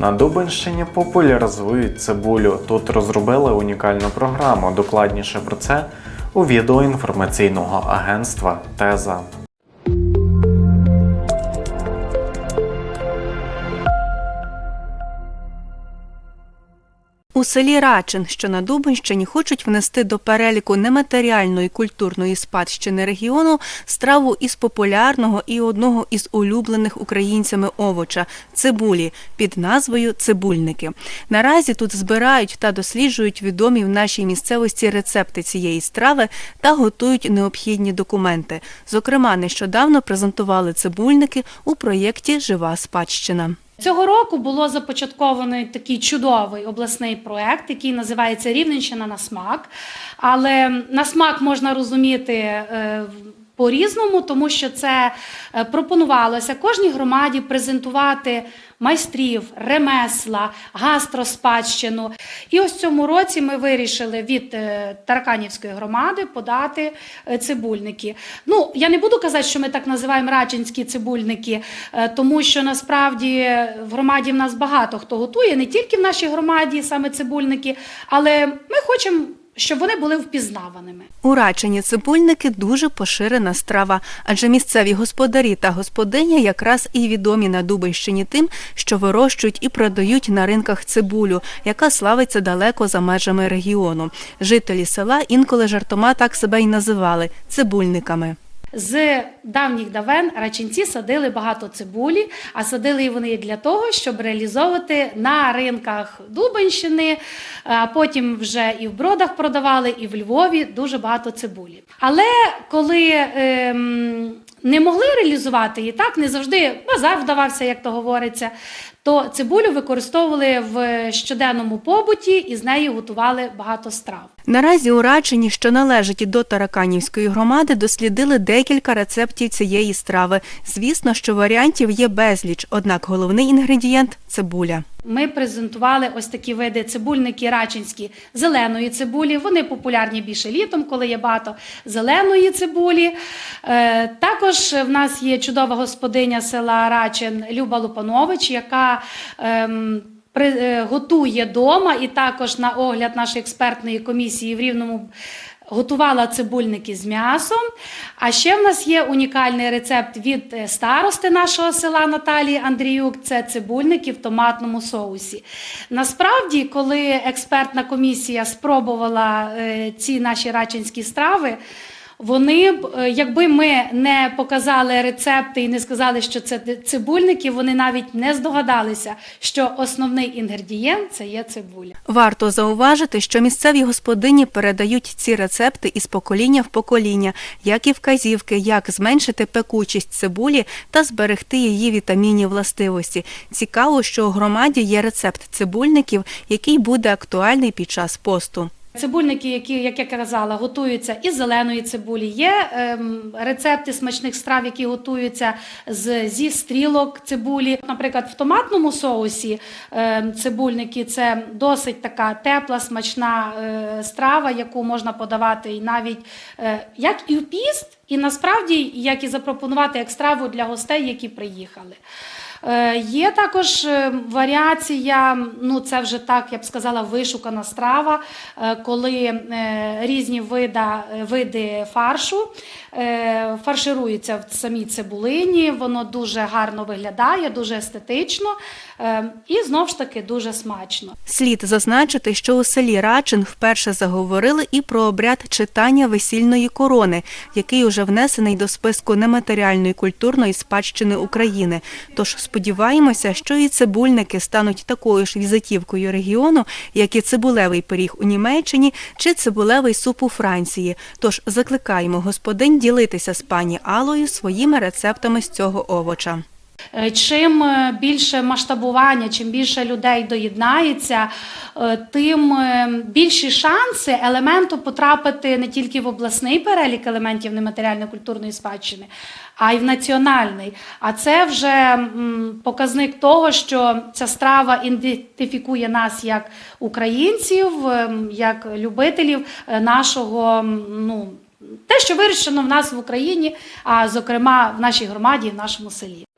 На Дубинщині популяризують цибулю. Тут розробили унікальну програму. Докладніше про це у відео інформаційного агентства Теза. У селі Рачин, що на Дубинщині, хочуть внести до переліку нематеріальної культурної спадщини регіону страву із популярного і одного із улюблених українцями овоча цибулі під назвою цибульники. Наразі тут збирають та досліджують відомі в нашій місцевості рецепти цієї страви та готують необхідні документи. Зокрема, нещодавно презентували цибульники у проєкті Жива спадщина. Цього року було започаткований такий чудовий обласний проект, який називається Рівненщина на смак. Але на смак можна розуміти. Е, По-різному, тому що це е, пропонувалося кожній громаді презентувати майстрів, ремесла, гастроспадщину. І ось цьому році ми вирішили від е, Тараканівської громади подати е, цибульники. Ну, я не буду казати, що ми так називаємо рачинські цибульники, тому що насправді в громаді в нас багато хто готує, не тільки в нашій громаді саме цибульники, але ми хочемо, щоб вони були впізнаваними. У Рачині цибульники дуже поширена страва, адже місцеві господарі та господиня якраз і відомі на Дубищині тим, що вирощують і продають на ринках цибулю, яка славиться далеко за межами регіону. Жителі села інколи жартома так себе й називали цибульниками. З давніх давен рачинці садили багато цибулі, а садили вони для того, щоб реалізовувати на ринках Дубенщини, а потім вже і в Бродах продавали, і в Львові дуже багато цибулі. Але коли ем, не могли реалізувати її, так не завжди базар вдавався, як то говориться, то цибулю використовували в щоденному побуті і з нею готували багато страв. Наразі у Рачині, що належить до Тараканівської громади, дослідили декілька рецептів цієї страви. Звісно, що варіантів є безліч, однак головний інгредієнт цибуля. Ми презентували ось такі види цибульники рачинські зеленої цибулі. Вони популярні більше літом, коли є багато зеленої цибулі. Е, Також в нас є чудова господиня села Рачин Люба Лупанович, яка ем, е, готує дома і також на огляд нашої експертної комісії в Рівному готувала цибульники з м'ясом. А ще в нас є унікальний рецепт від е, старости нашого села Наталії Андріюк. Це цибульники в томатному соусі. Насправді, коли експертна комісія спробувала е, ці наші рачинські страви. Вони б, е, якби ми не показали рецепти і не сказали, що це цибульники, вони навіть не здогадалися, що основний інгредієнт це є цибуля. Варто зауважити, що місцеві господині передають ці рецепти із покоління в покоління, як і вказівки, як зменшити пекучість цибулі та зберегти її вітамінні властивості. Цікаво, що у громаді є рецепт цибульників, який буде актуальний під час посту. Цибульники, які, як я казала, готуються із зеленої цибулі. Є ем, рецепти смачних страв, які готуються з, зі стрілок цибулі. Наприклад, в томатному соусі ем, цибульники це досить така тепла, смачна е, страва, яку можна подавати і навіть е, як і в піст, і насправді як і запропонувати як страву для гостей, які приїхали. Е, Є також е, варіація, ну це вже так, я б сказала, вишукана страва, е, коли різні вида, види фаршу фаршируються в самій цибулині, воно дуже гарно виглядає, дуже естетично і знову ж таки дуже смачно. Слід зазначити, що у селі Рачин вперше заговорили і про обряд читання весільної корони, який уже внесений до списку нематеріальної культурної спадщини України. Тож сподіваємося, що і цибульники стануть такою ж візитівкою регіону, як і цибулевий пиріг у Німеччині чи цибулевий суп у Франції. Тож закликаємо господинь ділитися з пані Алою своїми рецептами з цього овоча. Е, Чим е, більше масштабування, чим більше людей доєднається, е, тим більші шанси елементу потрапити не тільки в обласний перелік елементів нематеріальної культурної спадщини, а й в національний. А це вже показник того, що ця страва ідентифікує нас як українців, ем, як любителів нашого. ну, те, що вирішено в нас в Україні, а зокрема в нашій громаді, в нашому селі.